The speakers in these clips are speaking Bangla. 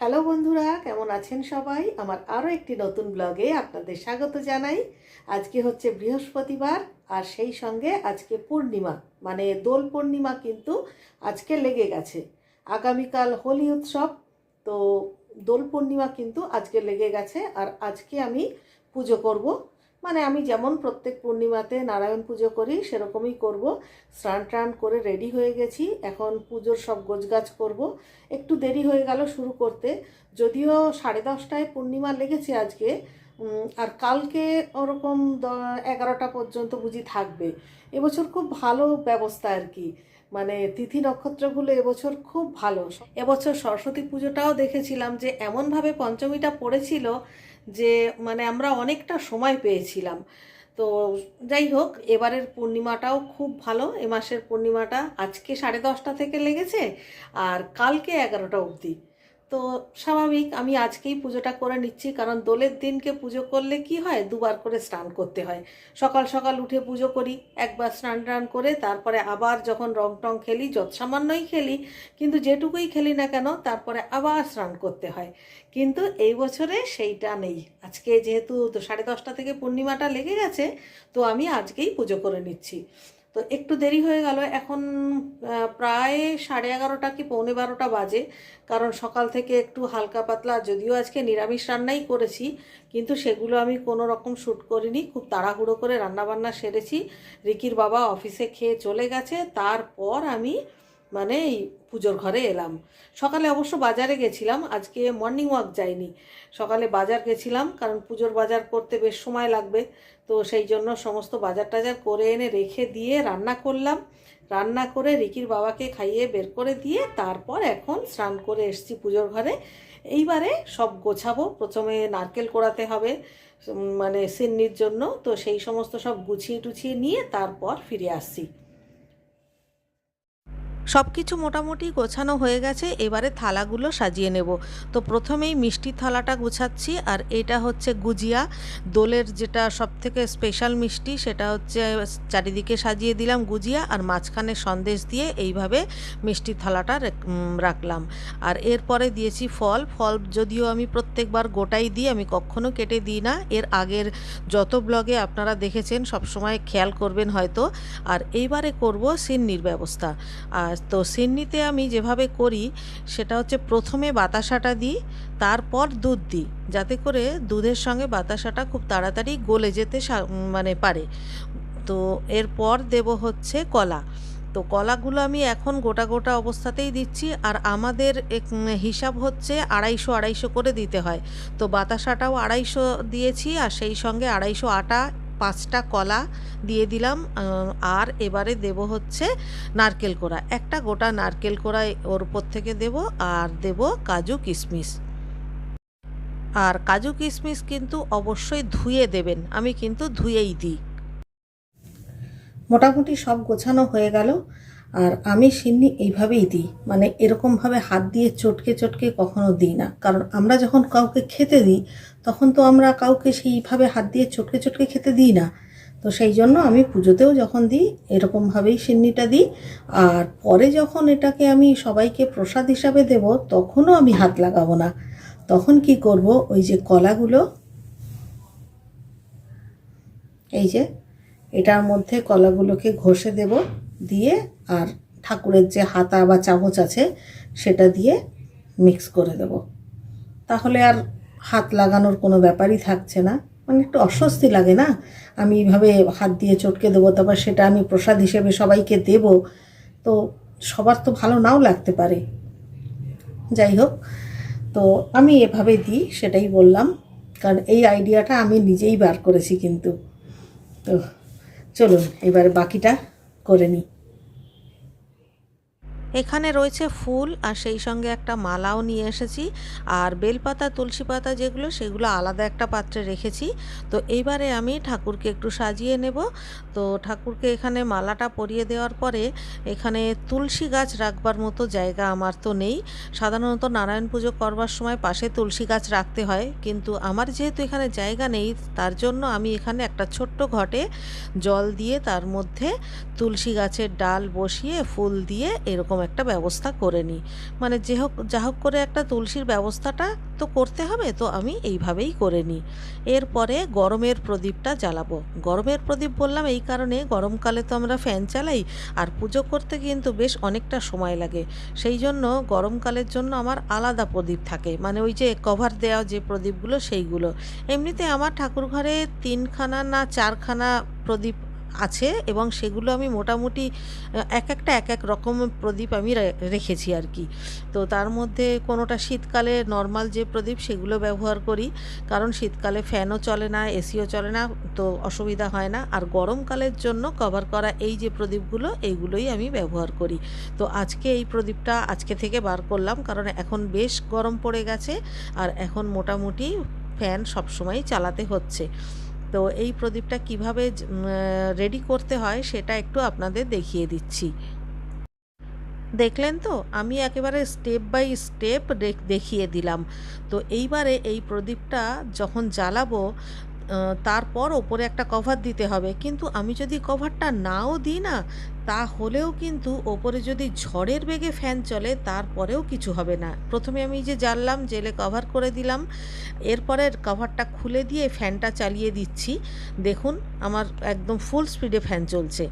হ্যালো বন্ধুরা, কেমন আছেন সবাই? আমার আরও একটি নতুন ব্লগে আপনাদের স্বাগত জানাই। আজকে হচ্ছে বৃহস্পতিবার, আর সেই সঙ্গে আজকে পূর্ণিমা মানে দোল পূর্ণিমা কিন্তু আজকে লেগে গেছে। আগামীকাল হোলি উৎসব, তো দোল পূর্ণিমা কিন্তু আজকে লেগে গেছে, আর আজকে আমি পুজো করব। মানে আমি যেমন প্রত্যেক পূর্ণিমাতে নারায়ণ পুজো করি, সেরকমই করব। স্নান টান করে রেডি হয়ে গেছি। এখন পুজোর সব গোছগাছ করব। একটু দেরি হয়ে গেল শুরু করতে। যদিও সাড়ে দশটায় পূর্ণিমা লেগেছে আজকে আর কালকে ওরকম এগারোটা পর্যন্ত বুঝি থাকবে। এবছর খুব ভালো ব্যবস্থা আর কি। মানে তিথি নক্ষত্রগুলো এবছর খুব ভালো। এবছর সরস্বতী পুজোটাও দেখেছিলাম যে এমনভাবে পঞ্চমীটা পড়েছিল যে মানে আমরা অনেকটা সময় পেয়েছিলাম। তো যাই হোক, এবারের পূর্ণিমাটাও খুব ভালো। এ মাসের পূর্ণিমাটা আজকে সাড়ে দশটা থেকে লেগেছে, আর কালকে এগারোটা অবধি। তো স্বাভাবিক, আমি আজকেই পুজোটা করে নিচ্ছি, কারণ দোলের দিনকে পুজো করলে কি হয়? দুবার করে স্নান করতে হয়। সকাল সকাল উঠে পুজো করি, একবার স্নান টান করে, তারপরে আবার যখন রং টং খেলি যত সামান্যই খেলি, কিন্তু যেটুকুই খেলি না কেন, তারপরে আবার স্নান করতে হয়। কিন্তু এই বছরে সেইটা নেই। আজকে যেহেতু সাড়ে দশটা থেকে পূর্ণিমাটা লেগে গেছে, তো আমি আজকেই পুজো করে নিচ্ছি। তো একটু দেরি হয়ে গেল। এখন প্রায় সাড়ে এগারোটা কি পৌনে বারোটা বাজে। কারণ সকাল থেকে একটু হালকা পাতলা, যদিও আজকে নিরামিষ রান্নাই করেছি, কিন্তু সেগুলো আমি কোনো রকম শ্যুট করিনি। খুব তাড়াহুড়ো করে রান্নাবান্না সেরেছি। রিকির বাবা অফিসে খেয়ে চলে গেছে। তারপর আমি মানে এই পুজোর ঘরে এলাম। সকালে অবশ্য বাজারে গেছিলাম, আজকে মর্নিং ওয়াক যাইনি। সকালে বাজার গেছিলাম, কারণ পুজোর বাজার করতে বেশ সময় লাগবে। তো সেই জন্য সমস্ত বাজার টাজার করে এনে রেখে দিয়ে রান্না করলাম। রান্না করে রিকির বাবাকে খাইয়ে বের করে দিয়ে তারপর এখন স্নান করে এসছি পুজোর ঘরে। এইবারে সব গোছাবো, প্রথমে নারকেল কোড়াতে হবে মানে সিন্নির জন্য। তো সেই সমস্ত সব গুছিয়ে টুছিয়ে নিয়ে তারপর ফিরে আসছি। সব কিছু মোটামুটি গোছানো হয়ে গেছে, এবারে থালাগুলো সাজিয়ে নেব। তো প্রথমেই মিষ্টি থালাটা গুছাচ্ছি, আর এটা হচ্ছে গুজিয়া। দোলের যেটা সব থেকে স্পেশাল মিষ্টি, সেটা হচ্ছে চারিদিকে সাজিয়ে দিলাম গুজিয়া, আর মাঝখানে সন্দেশ দিয়ে এইভাবে মিষ্টি থালাটা রাখলাম। আর এরপরে দিয়েছি ফল। ফল যদিও আমি প্রত্যেকবার গোটাই দিই, আমি কখনো কেটে দিই না। এর আগের যত ব্লগে আপনারা দেখেছেন, সবসময় খেয়াল করবেন হয়তো। আর এইবারে করব সিন্নির ব্যবস্থা। আর তো সিন্নিতে আমি যেভাবে করি, সেটা হচ্ছে প্রথমে বাতাসাটা দিই, তারপর দুধ দিই, যাতে করে দুধের সঙ্গে বাতাসাটা খুব তাড়াতাড়ি গলে যেতে মানে পারে। তো এরপর দেব হচ্ছে কলা। তো কলাগুলো আমি এখন গোটা গোটা অবস্থাতেই দিচ্ছি, আর আমাদের হিসাব হচ্ছে আড়াইশো আড়াইশো করে দিতে হয়। তো বাতাসাটাও আড়াইশো দিয়েছি, আর সেই সঙ্গে আড়াইশো আটা পাঁচটা কলা দিয়ে দিলাম আর এবারে দেব হচ্ছে নারকেল কোড়া। একটা গোটা নারকেল কোড়া ওর উপর থেকে দেব আর দেব কাজু কিশমিশ। আর কাজু কিশমিশ কিন্তু অবশ্যই ধুয়ে দেবেন, আমি কিন্তু ধুয়েই দিই। মোটামুটি সব গোছানো হয়ে গেল। আর আমি সিন্নি এইভাবেই দিই। মানে এরকমভাবে হাত দিয়ে চটকে চটকে কখনো দিই না। কারণ আমরা যখন কাউকে খেতে দিই, তখন তো আমরা কাউকে সেইভাবে হাত দিয়ে চটকে চটকে খেতে দিই না। তো সেই জন্য আমি পুজোতেও যখন দিই, এরকমভাবেই সিন্নিটা দিই। আর পরে যখন এটাকে আমি সবাইকে প্রসাদ হিসাবে দেব, তখনও আমি হাত লাগাবো না। তখন কি করব? ওই যে কলাগুলো, এই যে, এটার মধ্যে কলাগুলোকে ঘষে দেব। দিয়ে আর ঠাকুরের যে হাতা বা চামচ আছে, সেটা দিয়ে মিক্স করে দেব। তাহলে আর হাত লাগানোর কোনো ব্যাপারই থাকছে না। মানে একটু অস্বস্তি লাগে না? আমি এইভাবে হাত দিয়ে চটকে দেবো, তারপর সেটা আমি প্রসাদ হিসেবে সবাইকে দেব। তো সবার তো ভালো নাও লাগতে পারে। যাই হোক, তো আমি এভাবে দিই, সেটাই বললাম। কারণ এই আইডিয়াটা আমি নিজেই বার করেছি কিন্তু। তো চলুন, এবারে বাকিটা করে নিই এখানে রয়েছে ফুল আর সেই সঙ্গে একটা মালাও নিয়ে এসেছি। আর বেলপাতা তুলসী পাতা যেগুলো, সেগুলো আলাদা একটা পাত্রে রেখেছি। তো এইবারে আমি ঠাকুরকে একটু সাজিয়ে নেব। তো ঠাকুরকে এখানে মালাটা পরিয়ে দেওয়ার পরে এখানে তুলসী গাছ রাখবার মতো জায়গা আমার তো নেই। সাধারণত নারায়ণ পুজো করবার সময় পাশে তুলসী গাছ রাখতে হয়। কিন্তু আমার যেহেতু এখানে জায়গা নেই, তার জন্য আমি এখানে একটা ছোট্ট ঘটে জল দিয়ে তার মধ্যে তুলসী গাছের ডাল বসিয়ে ফুল দিয়ে এরকম একটা ব্যবস্থা করে নিই। মানে যে হোক, যা হোক করে একটা তুলসীর ব্যবস্থাটা তো করতে হবে, তো আমি এইভাবেই করে নিই। এরপরে গরমের প্রদীপটা জ্বালাবো। গরমের প্রদীপ বললাম এই কারণে গরমকালে তো আমরা ফ্যান চালাই, আর পুজো করতে কিন্তু বেশ অনেকটা সময় লাগে। সেই জন্য গরমকালের জন্য আমার আলাদা প্রদীপ থাকে। মানে ওই যে কভার দেওয়া যে প্রদীপগুলো সেইগুলো। এমনিতে আমার ঠাকুর ঘরে তিনখানা না চারখানা প্রদীপ আছে এবং সেগুলো আমি মোটামুটি এক একটা এক এক রকম প্রদীপ আমি রেখেছি আর কি। তো তার মধ্যে কোনোটা শীতকালে নর্মাল যে প্রদীপ সেগুলো ব্যবহার করি, কারণ শীতকালে ফ্যানও চলে না এসিও চলে না, তো অসুবিধা হয় না। আর গরমকালের জন্য কভার করা এই যে প্রদীপগুলো এইগুলোই আমি ব্যবহার করি। তো আজকে এই প্রদীপটা আজকে থেকে বার করলাম, কারণ এখন বেশ গরম পড়ে গেছে, আর এখন মোটামুটি ফ্যান সবসময় চালাতে হচ্ছে। তো এই প্রদীপটা কীভাবে রেডি করতে হয় সেটা একটু আপনাদের দেখিয়ে দিচ্ছি। দেখলেন তো? আমি একেবারে স্টেপ বাই স্টেপ দেখিয়ে দিলাম। তো এইবারে এই প্রদীপটা যখন জ্বালাবো তারপর ওপরে একটা কভার দিতে হবে। কিন্তু আমি যদি কভারটা নাও দিই না, তাহলেও কিন্তু ওপরে যদি ঝড়ের বেগে ফ্যান চলে, তারপরেও কিছু হবে না। প্রথমে আমি যে জ্বাললাম জেলে কভার করে দিলাম। এরপরে কভারটা খুলে দিয়ে ফ্যানটা চালিয়ে দিচ্ছি। দেখুন, আমার একদম ফুল স্পিডে ফ্যান চলছে।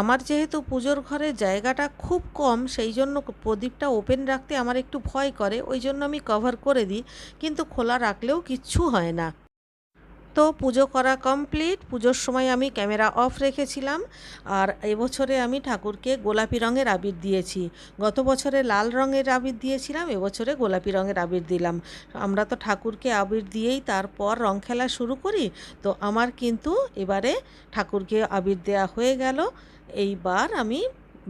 আমার যেহেতু পুজোর ঘরে জায়গাটা খুব কম, সেই জন্য প্রদীপটা ওপেন রাখতে আমার একটু ভয় করে। ওই জন্য আমি কভার করে দিই, কিন্তু খোলা রাখলেও কিচ্ছু হয় না। তো পুজো করা কমপ্লিট। পুজোর সময় আমি ক্যামেরা অফ রেখেছিলাম। আর এবছরে আমি ঠাকুরকে গোলাপি রঙের আবির দিয়েছি। গত বছরে লাল রঙের আবির দিয়েছিলাম, এবছরে গোলাপি রঙের আবির দিলাম। আমরা তো ঠাকুরকে আবির দিয়েই তারপর রং খেলা শুরু করি। তো আমার কিন্তু এবারে ঠাকুরকে আবির দেয়া হয়ে গেল। এইবার আমি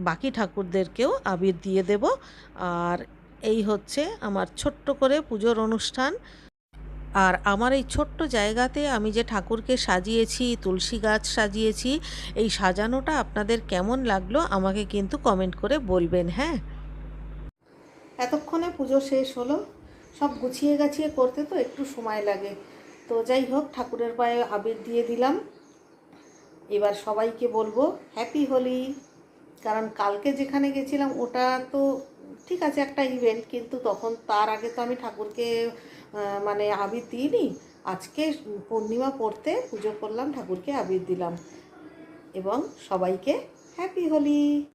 বাকি ঠাকুরদেরকেও আবির দিয়ে দেব। আর এই হচ্ছে আমার ছোট্ট করে পুজোর অনুষ্ঠান। আর আমার এই ছোট্ট জায়গাতে আমি যে ঠাকুরকে সাজিয়েছি, তুলসী গাছ সাজিয়েছি, এই সাজানোটা আপনাদের কেমন লাগল আমাকে কিন্তু কমেন্ট করে বলবেন হ্যাঁ? এতক্ষণে পুজো শেষ হলো, সব গুছিয়ে গাছিয়ে করতে তো একটু সময় লাগে। তো যাই হোক, ঠাকুরের পায়ে আবির দিয়ে দিলাম। এবার সবাইকে বলব হ্যাপি হোলি কারণ কালকে যেখানে গেছিলাম, ওটা তো ঠিক আছে একটা ইভেন্ট কিন্তু তখন তার আগে তো আমি ঠাকুরকে মানে আবির দিইনি। আজকে পূর্ণিমা পড়তে পুজো করলাম, ঠাকুরকে আবির দিলাম। এবং সবাইকে হ্যাপি হোলি।